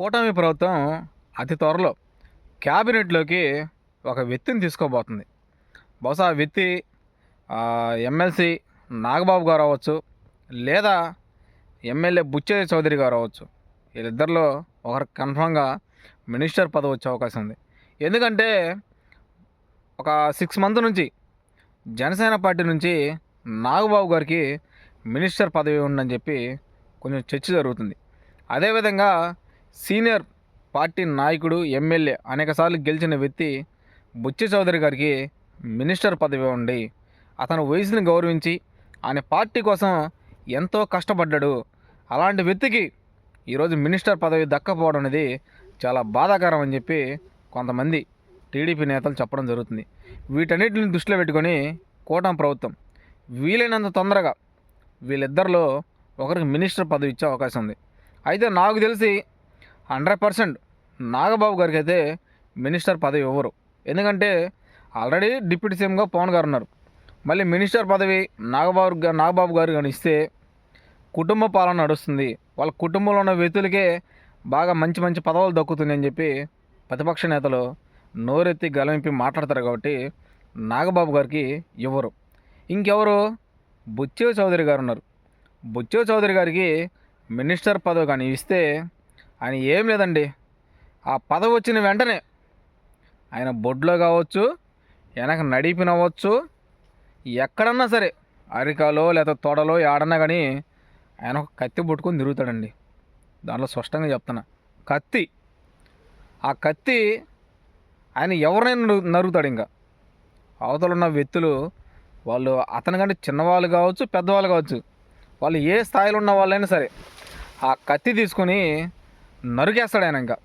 కూటమి ప్రభుత్వం అతి త్వరలో క్యాబినెట్లోకి ఒక వ్యక్తిని తీసుకోబోతుంది. బహుశా ఆ వ్యక్తి ఎమ్మెల్సీ నాగబాబు గారు అవ్వచ్చు లేదా ఎమ్మెల్యే బుచ్చయ్య చౌదరి గారు అవ్వచ్చు. వీళ్ళిద్దరిలో ఒకరు కన్ఫామ్గా మినిస్టర్ పదవి వచ్చే అవకాశం ఉంది. ఎందుకంటే ఒక సిక్స్ మంత్ నుంచి జనసేన పార్టీ నుంచి నాగబాబు గారికి మినిస్టర్ పదవి ఉందని చెప్పి కొంచెం చర్చ జరుగుతుంది. అదేవిధంగా సీనియర్ పార్టీ నాయకుడు ఎమ్మెల్యే అనేకసార్లు గెలిచిన వ్యక్తి బుచ్చి చౌదరి గారికి మినిస్టర్ పదవి ఉండి అతను వయసుని గౌరవించి ఆయన పార్టీ కోసం ఎంతో కష్టపడ్డాడు. అలాంటి వ్యక్తికి ఈరోజు మినిస్టర్ పదవి దక్కపోవడం అనేది చాలా బాధాకరం అని చెప్పి కొంతమంది టీడీపీ నేతలు చెప్పడం జరుగుతుంది. వీటన్నిటిని దృష్టిలో పెట్టుకొని కూటమి ప్రభుత్వం వీలైనంత తొందరగా వీళ్ళిద్దరిలో ఒకరికి మినిస్టర్ పదవి ఇచ్చే అవకాశం ఉంది. అయితే నాకు తెలిసి హండ్రెడ్ పర్సెంట్. నాగబాబు గారికి అయితే మినిస్టర్ పదవి ఇవ్వరు. ఎందుకంటే ఆల్రెడీ డిప్యూటీ సీఎంగా పవన్ గారు ఉన్నారు. మళ్ళీ మినిస్టర్ పదవి నాగబాబు నాగబాబు గారు కానీ ఇస్తే కుటుంబ పాలన నడుస్తుంది. వాళ్ళ కుటుంబంలో ఉన్న వ్యక్తులకే బాగా మంచి మంచి పదవులు దక్కుతుంది అని చెప్పి ప్రతిపక్ష నేతలు నోరెత్తి గలమింపి మాట్లాడతారు కాబట్టి నాగబాబు గారికి ఇవ్వరు. ఇంకెవరు? బుచ్చే చౌదరి గారు ఉన్నారు. బుచ్చే చౌదరి గారికి మినిస్టర్ పదవి కానీ ఇస్తే ఆయన ఏం లేదండి. ఆ పదవి వచ్చిన వెంటనే ఆయన బొడ్లో కావచ్చు వెనక నడిపినవచ్చు ఎక్కడన్నా సరే అరికాలో లేదా తొడలో ఏడన్నా కానీ ఆయన ఒక కత్తి పట్టుకొని తిరుగుతాడండి. దాంట్లో స్పష్టంగా చెప్తున్నా. కత్తి. ఆ కత్తి ఆయన ఎవరినైనా నరు- నరుగుతాడు ఇంకా. అవతల ఉన్న వ్యక్తులు వాళ్ళు అతనికంటే చిన్నవాళ్ళు కావచ్చు పెద్దవాళ్ళు కావచ్చు వాళ్ళు ఏ స్థాయిలో ఉన్న వాళ్ళైనా సరే ఆ కత్తి తీసుకొని నరికేస్తాడు ఆయన ఇంకా.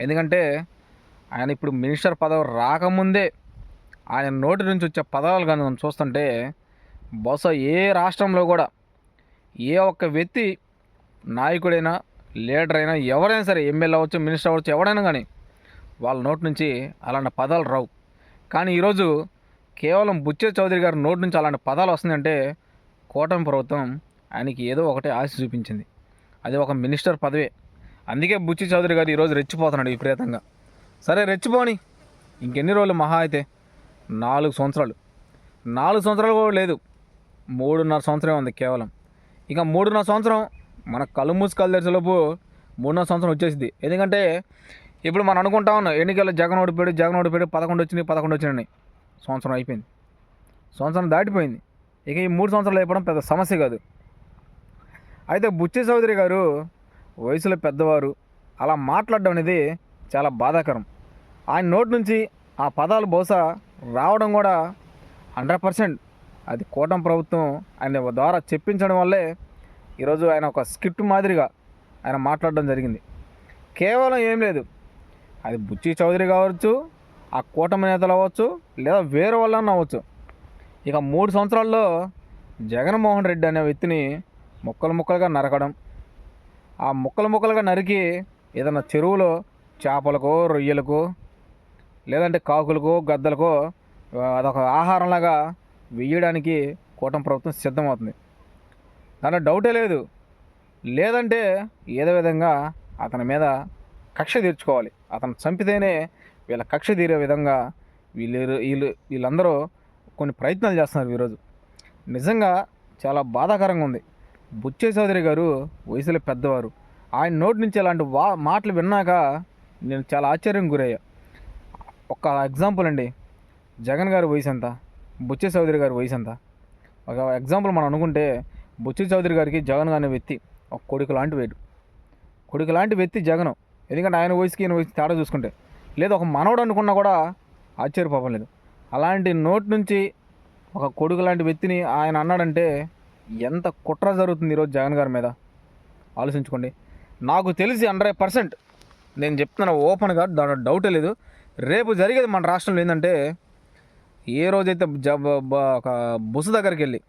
ఎందుకంటే ఆయన ఇప్పుడు మినిస్టర్ పదవి రాకముందే ఆయన నోటి నుంచి వచ్చే పదాలు కానీ మనం చూస్తుంటే బహుశా ఏ రాష్ట్రంలో కూడా ఏ ఒక్క వ్యక్తి నాయకుడైనా లీడర్ అయినా ఎవరైనా సరే ఎమ్మెల్యే అవ్వచ్చు మినిస్టర్ అవ్వచ్చు ఎవరైనా కానీ వాళ్ళ నోటి నుంచి అలాంటి పదాలు రావు. కానీ ఈరోజు కేవలం బుచ్చే చౌదరి గారి నోటి నుంచి అలాంటి పదాలు వస్తుందంటే కూటమి ప్రభుత్వం ఆయనకి ఏదో ఒకటి ఆశ చూపించింది. అది ఒక మినిస్టర్ పదవే. అందుకే బుచ్చి చౌదరి గారు ఈరోజు రెచ్చిపోతున్నాడు విపరీతంగా సరే రెచ్చిపోని. ఇంకెన్ని రోజులు మహా అయితే? నాలుగు సంవత్సరాలు. నాలుగు సంవత్సరాలు కూడా లేదు. మూడున్నర సంవత్సరం ఉంది కేవలం. ఇక మూడున్నర సంవత్సరం మన కళ్ళు మూసి కళ్ళు తెరిచేలోపు మూడున్నర సంవత్సరం వచ్చేసింది. ఎందుకంటే ఇప్పుడు మనం అనుకుంటా ఉన్నాం ఎన్నికల్లో జగన్ ఓడిపోయాడు జగన్ ఓడిపోయాడు పదకొండు వచ్చినాయి పదకొండు వచ్చినాయి సంవత్సరం అయిపోయింది. సంవత్సరం దాటిపోయింది. ఇక ఈ మూడు సంవత్సరాలు అయిపోవడం పెద్ద సమస్య కాదు. అయితే బుచ్చి చౌదరి గారు వయసులో పెద్దవారు అలా మాట్లాడడం అనేది చాలా బాధాకరం. ఆయన నోటి నుంచి ఆ పదాలు బహుశా రావడం కూడా హండ్రెడ్ పర్సెంట్ అది కూటమి ప్రభుత్వం ఆయన ద్వారా చెప్పించడం వల్లే ఈరోజు ఆయన ఒక స్క్రిప్ట్ మాదిరిగా ఆయన మాట్లాడడం జరిగింది. కేవలం ఏం లేదు. అది బుచ్చి చౌదరి కావచ్చు ఆ కూటమి నేతలు అవ్వచ్చు లేదా వేరే వాళ్ళని అవ్వచ్చు. ఇక మూడు సంవత్సరాల్లో జగన్మోహన్ రెడ్డి అనే వ్యక్తిని ముక్కలు ముక్కలుగా నరకడం ఆ ముక్కలు ముక్కలుగా నరికి ఏదైనా చెరువులో చేపలకో రొయ్యలకో లేదంటే కాకులకో గద్దలకో అదొక ఆహారంలాగా వేయడానికి కూటమి ప్రభుత్వం సిద్ధమవుతుంది. దాంట్లో డౌటే లేదు. లేదంటే ఏదో విధంగా అతని మీద కక్ష తీర్చుకోవాలి. అతను చంపితేనే వీళ్ళ కక్ష తీరే విధంగా వీళ్ళు వీళ్ళు వీళ్ళందరూ కొన్ని ప్రయత్నాలు చేస్తున్నారు ఈరోజు. నిజంగా చాలా బాధాకరంగా ఉంది. బుచ్చే చౌదరి గారు వయసులో పెద్దవారు. ఆయన నోటి నుంచి అలాంటి వా మాటలు విన్నాక నేను చాలా ఆశ్చర్యం గురయ్యా. ఒక ఎగ్జాంపుల్ అండి. జగన్ గారి వయసు ఎంత? బుచ్చే చౌదరి గారి వయసు ఎంత? ఒక ఎగ్జాంపుల్ మనం అనుకుంటే బుచ్చే చౌదరి గారికి జగన్ అనే వ్యక్తి ఒక కొడుకు లాంటి వేడు కొడుకు లాంటి వ్యక్తి జగన్. ఎందుకంటే ఆయన వయసుకి ఈయన వయసు తేడా చూసుకుంటే. లేదు ఒక మనవడు అనుకున్నా కూడా ఆశ్చర్యపోవడం లేదు. అలాంటి నోటి నుంచి ఒక కొడుకు లాంటి వ్యక్తిని ఆయన అన్నాడంటే ఎంత కుట్ర జరుగుతుంది ఈరోజు జగన్ గారి మీద? ఆలోచించుకోండి. నాకు తెలిసి హండ్రెడ్ పర్సెంట్ నేను చెప్తున్న ఓపెన్గా దాంట్లో డౌటే లేదు. రేపు జరిగేది మన రాష్ట్రంలో ఏంటంటే ఏ రోజైతే జ ఒక బస్సు దగ్గరికి వెళ్ళి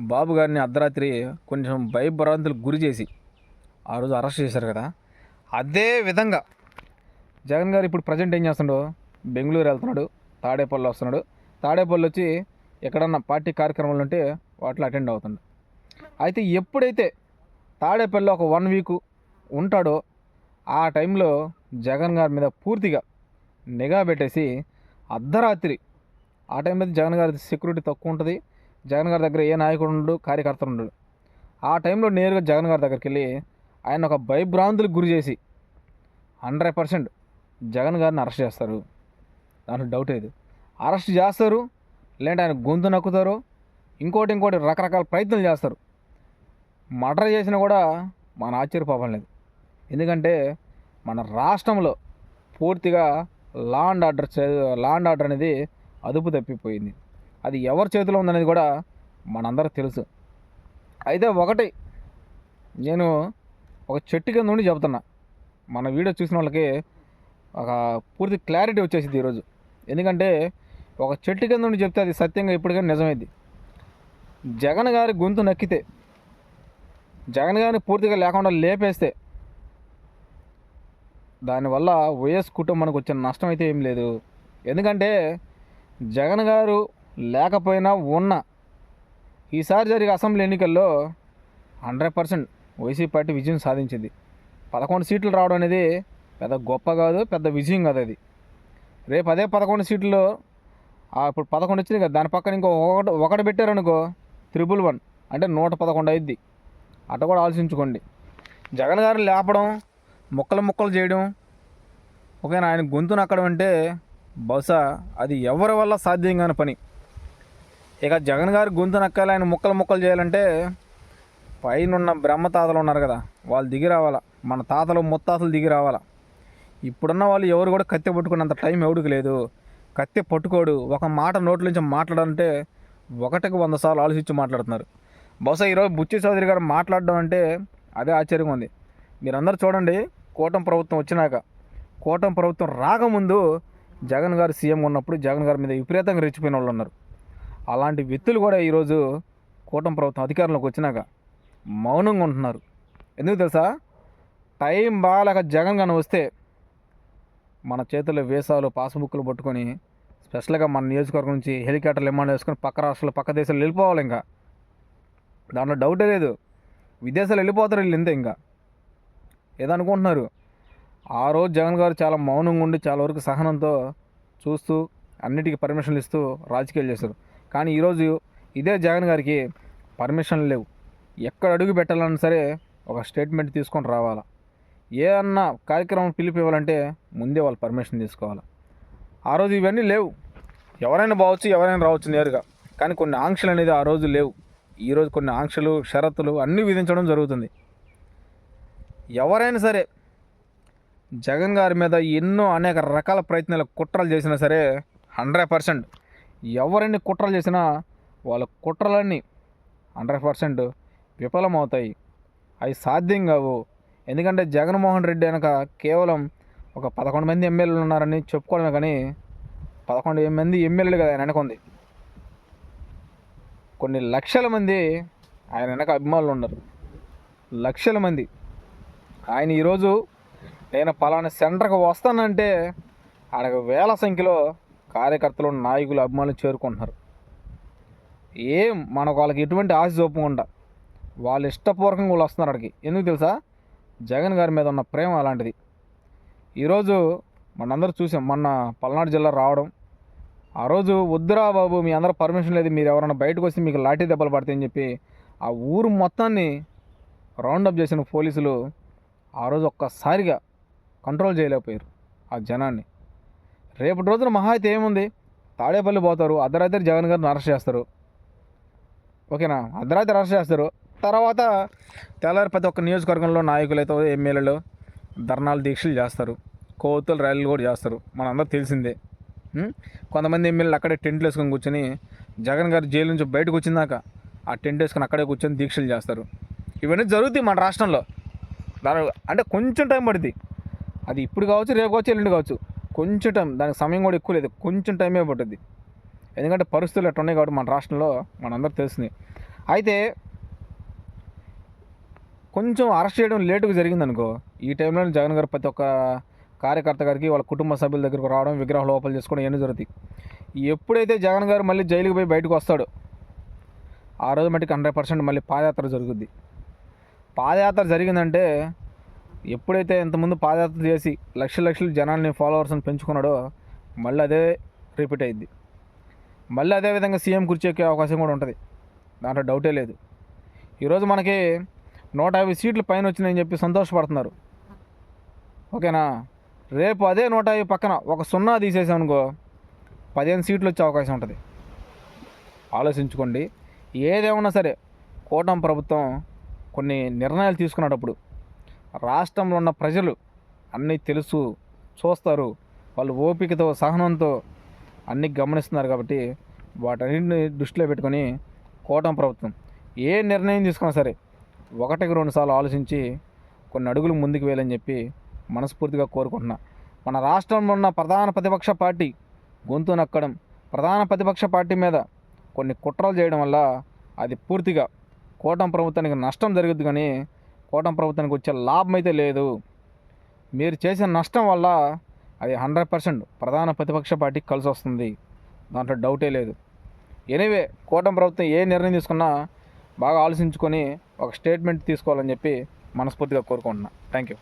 బాబు గారిని అర్ధరాత్రి కొంచెం భయభ్రాంతులకు గురి చేసి ఆ రోజు అరెస్ట్ చేశారు కదా. అదే విధంగా జగన్ గారు ఇప్పుడు ప్రజెంట్ ఏం చేస్తున్నాడు? బెంగళూరు వెళ్తున్నాడు తాడేపల్లి వస్తున్నాడు. తాడేపల్లి వచ్చి ఎక్కడన్నా పార్టీ కార్యక్రమాలు ఉంటే వాటిలో అటెండ్ అవుతుండే. అయితే ఎప్పుడైతే తాడేపల్లి ఒక వన్ వీక్ ఉంటాడో ఆ టైంలో జగన్ గారి మీద పూర్తిగా నిఘా పెట్టేసి అర్ధరాత్రి ఆ టైంలో జగన్ గారి సెక్యూరిటీ తక్కువ ఉంటుంది. జగన్ గారి దగ్గర ఏ నాయకుడు ఉండడు కార్యకర్త ఉండడు ఆ టైంలో నేరుగా జగన్ గారి దగ్గరికి వెళ్ళి ఆయన ఒక భయభ్రాంతులకు గురి చేసి హండ్రెడ్ పర్సెంట్ జగన్ గారిని అరెస్ట్ చేస్తారు. దాంట్లో డౌట్ లేదు అరెస్ట్ చేస్తారు లేదంటే ఆయన గొంతు నక్కుతారు ఇంకోటి ఇంకోటి రకరకాల ప్రయత్నాలు చేస్తారు. మర్డర్ చేసినా కూడా మన ఆశ్చర్యపోవడం లేదు. ఎందుకంటే మన రాష్ట్రంలో పూర్తిగా law and order law and order అనేది అదుపు తప్పిపోయింది. అది ఎవరి చేతిలో ఉందనేది కూడా మనందరికి తెలుసు. అయితే ఒకటి నేను ఒక చెట్టు కింద నుండి చెబుతున్నా మన వీడియో చూసిన వాళ్ళకి ఒక పూర్తి క్లారిటీ వచ్చేసింది ఈరోజు. ఎందుకంటే ఒక చెట్టు కింద నుండి చెప్తే అది సత్యంగా ఇప్పటికైనా నిజమైంది. జగన్ గారి గొంతు నక్కితే జగన్ గారిని పూర్తిగా లేకుండా లేపేస్తే దానివల్ల వైఎస్ కుటుంబానికి వచ్చిన నష్టం అయితే ఏం లేదు. ఎందుకంటే జగన్ గారు లేకపోయినా ఉన్న ఈసారి జరిగే అసెంబ్లీ ఎన్నికల్లో హండ్రెడ్ పర్సెంట్ వైసీపీ పార్టీ విజయం సాధించింది. పదకొండు సీట్లు రావడం అనేది పెద్ద గొప్ప కాదు పెద్ద విజయం కాదు అది. రేపు అదే పదకొండు సీట్లు ఇప్పుడు పదకొండు వచ్చింది కదా దాని పక్కన ఇంకో ఒకటి ఒకటి పెట్టారనుకో త్రిపుల్ వన్ అంటే నూట పదకొండు అయింది అట కూడా ఆలోచించుకోండి. జగన్ గారిని లేపడం ముక్కలు ముక్కలు చేయడం ఓకేనా? ఆయన గొంతు నక్కడం అంటే బహుశా అది ఎవరి వల్ల సాధ్యం కాని పని. ఇక జగన్ గారి గొంతు నక్కాలి ఆయన ముక్కలు ముక్కలు చేయాలంటే పైన ఉన్న బ్రహ్మ తాతలు ఉన్నారు కదా వాళ్ళు దిగి రావాలా? మన తాతలు ముత్తాతలు దిగి రావాలా? ఇప్పుడున్న వాళ్ళు ఎవరు కూడా కత్తి పట్టుకున్నంత టైం ఎవడికి లేదు. కత్తి పట్టుకోడు. ఒక మాట నోట్ల నుంచి మాట్లాడాలంటే ఒకటికి వంద సార్లు ఆలోచించి మాట్లాడుతున్నారు. బహుశా ఈరోజు బుచ్చి చౌదరి గారు మాట్లాడడం అంటే అదే ఆశ్చర్యంగా ఉంది. మీరందరూ చూడండి కూటమి ప్రభుత్వం వచ్చినాక కూటమి ప్రభుత్వం రాకముందు జగన్ గారు సీఎం ఉన్నప్పుడు జగన్ గారి మీద విపరీతంగా రెచ్చిపోయిన వాళ్ళు ఉన్నారు. అలాంటి వ్యక్తులు కూడా ఈరోజు కూటమి ప్రభుత్వం అధికారంలోకి వచ్చినాక మౌనంగా ఉంటున్నారు. ఎందుకు తెలుసా? టైం బాగాలేక జగన్ గాని వస్తే మన చేతుల్లో వేసాలు పాస్బుక్లు పట్టుకొని స్పెషల్గా మన నియోజకవర్గం నుంచి హెలికాప్టర్లు ఏమన్నా వేసుకొని పక్క రాష్ట్రాలు పక్క దేశాలు వెళ్ళిపోవాలి ఇంకా. దాంట్లో డౌటే లేదు. విదేశాలు వెళ్ళిపోతారు వీళ్ళు ఇంతే ఇంకా. ఏదనుకుంటున్నారు? ఆ రోజు జగన్ గారు చాలా మౌనంగా ఉండి చాలా వరకు సహనంతో చూస్తూ అన్నిటికీ పర్మిషన్లు ఇస్తూ రాజకీయాలు చేశారు. కానీ ఈరోజు ఇదే జగన్ గారికి పర్మిషన్లు లేవు. ఎక్కడ అడుగు పెట్టాలన్నా సరే ఒక స్టేట్మెంట్ తీసుకొని రావాలా? ఏ అన్న కార్యక్రమం పిలిపి ఇవ్వాలంటే ముందే వాళ్ళు పర్మిషన్ తీసుకోవాలి? ఆ రోజు ఇవన్నీ లేవు. ఎవరైనా బావచ్చు ఎవరైనా రావచ్చు నేరుగా. కానీ కొన్ని ఆంక్షలు అనేది ఆ రోజు లేవు. ఈరోజు కొన్ని ఆంక్షలు షరతులు అన్నీ విధించడం జరుగుతుంది. ఎవరైనా సరే జగన్ గారి మీద ఎన్నో అనేక రకాల ప్రయత్నాలు కుట్రలు చేసినా సరే హండ్రెడ్ పర్సెంట్ ఎవరిని కుట్రలు చేసినా వాళ్ళ కుట్రలన్నీ హండ్రెడ్ పర్సెంట్ విఫలమవుతాయి. అవి సాధ్యం కావు. ఎందుకంటే జగన్మోహన్ రెడ్డి వెనక కేవలం ఒక పదకొండు మంది ఎమ్మెల్యేలు ఉన్నారని చెప్పుకోవడమే కానీ పదకొండు మంది ఎమ్మెల్యేలు కదా ఆయన వెనక ఉంది. కొన్ని లక్షల మంది ఆయన వెనక అభిమానులు ఉన్నారు. లక్షల మంది. ఆయన ఈరోజు నేను పలానా సెంటర్కి వస్తానంటే ఆడకు వేల సంఖ్యలో కార్యకర్తలు నాయకులు అభిమానులు చేరుకుంటున్నారు. ఏం మనకు వాళ్ళకి ఎటువంటి ఆశ చూపకుండా వాళ్ళు ఇష్టపూర్వకంగా వాళ్ళు వస్తున్నారు అక్కడికి ఎందుకు తెలుసా? జగన్ గారి మీద ఉన్న ప్రేమ అలాంటిది. ఈరోజు మనందరూ చూసాం మొన్న పల్నాడు జిల్లా రావడం. ఆ రోజు వద్దురా బాబు మీ అందరూ పర్మిషన్ లేదు మీరు ఎవరైనా బయటకు వస్తే మీకు లాఠీ దెబ్బలు పడతాయని చెప్పి ఆ ఊరు మొత్తాన్ని రౌండప్ చేసిన పోలీసులు ఆ రోజు ఒక్కసారిగా కంట్రోల్ చేయలేకపోయారు ఆ జనాన్ని. రేపటి రోజున మహా అయితే ఏముంది? తాడేపల్లి పోతారు అర్ధరాత్రి జగన్ గారిని అరెస్ట్ చేస్తారు. ఓకేనా? అర్ధరాత్రి అరెస్ట్ చేస్తారు. తర్వాత తెల్లారి ప్రతి ఒక్క నియోజకవర్గంలో నాయకులైతే ఎమ్మెల్యేలు ధర్నాలు దీక్షలు చేస్తారు. కోతులు ర్యాలీలు కూడా చేస్తారు. మనందరూ తెలిసిందే. కొంతమంది ఎమ్మెల్యేలు అక్కడే టెంట్లు వేసుకొని కూర్చొని జగన్ గారు జైలు నుంచి బయటకు వచ్చిందాక ఆ టెంట్ వేసుకొని అక్కడే కూర్చొని దీక్షలు చేస్తారు. ఇవన్నీ జరుగుతాయి మన రాష్ట్రంలో. దాని అంటే కొంచెం టైం పడుతుంది అది ఇప్పుడు కావచ్చు రేపు కావచ్చు ఎల్లుండి కావచ్చు. కొంచెం టైం దానికి సమయం కూడా ఎక్కువ లేదు. కొంచెం టైమే పడుతుంది ఎందుకంటే పరిస్థితులు ఎట్లా ఉన్నాయి కాబట్టి మన రాష్ట్రంలో మనందరూ తెలిసింది. అయితే కొంచెం అరెస్ట్ చేయడం లేటుగా జరిగిందనుకో ఈ టైంలో జగన్ గారు ప్రతి ఒక్క కార్యకర్త గారికి వాళ్ళ కుటుంబ సభ్యుల దగ్గరకు రావడం విగ్రహ లోపల చేసుకోవడం ఇవన్నీ జరుగుతాయి. ఎప్పుడైతే జగన్ గారు మళ్ళీ జైలుకి పోయి బయటకు వస్తాడో ఆ రోజు మటుకు హండ్రెడ్ పర్సెంట్ మళ్ళీ పాదయాత్ర జరుగుద్ది. పాదయాత్ర జరిగిందంటే ఎప్పుడైతే ఇంతకుముందు పాదయాత్ర చేసి లక్షల లక్షలు జనాల్ని ఫాలోవర్స్ని పెంచుకున్నాడో మళ్ళీ అదే రిపీట్ అయింది మళ్ళీ అదే విధంగా సీఎం ఎక్కే అవకాశం కూడా ఉంటుంది. దాంట్లో డౌటే లేదు. ఈరోజు మనకి నూట యాభై సీట్లు పైన వచ్చినాయని చెప్పి సంతోషపడుతున్నారు. ఓకేనా? రేపు అదే నూట యాభై పక్కన ఒక సున్నా తీసేసామనుకో పదిహేను సీట్లు వచ్చే అవకాశం ఉంటుంది. ఆలోచించుకోండి. ఏదేమన్నా సరే కూటమి ప్రభుత్వం కొన్ని నిర్ణయాలు తీసుకునేటప్పుడు రాష్ట్రంలో ఉన్న ప్రజలు అన్నీ తెలుసు చూస్తారు. వాళ్ళు ఓపికతో సహనంతో అన్నీ గమనిస్తున్నారు కాబట్టి వాటన్నింటిని దృష్టిలో పెట్టుకొని కూటమి ప్రభుత్వం ఏ నిర్ణయం తీసుకున్నా సరే ఒకటికి రెండు సార్లు ఆలోచించి కొన్ని అడుగులు ముందుకు వేయాలని చెప్పి మనస్ఫూర్తిగా కోరుకుంటున్నా. మన రాష్ట్రంలో ఉన్న ప్రధాన ప్రతిపక్ష పార్టీ గొంతు నక్కడం ప్రధాన ప్రతిపక్ష పార్టీ మీద కొన్ని కుట్రలు చేయడం వల్ల అది పూర్తిగా కూటమి ప్రభుత్వానికి నష్టం జరుగుద్ది కానీ కూటమి ప్రభుత్వానికి వచ్చే లాభం అయితే లేదు. మీరు చేసిన నష్టం వల్ల అది హండ్రెడ్ పర్సెంట్ ప్రధాన ప్రతిపక్ష పార్టీకి కలిసి వస్తుంది. దాంట్లో డౌటే లేదు. ఎనీవే కూటమి ప్రభుత్వం ఏ నిర్ణయం తీసుకున్నా బాగా ఆలోచించుకొని ఒక స్టేట్మెంట్ తీసుకోవాలని చెప్పి మనస్ఫూర్తిగా కోరుకుంటున్నాను థ్యాంక్ యూ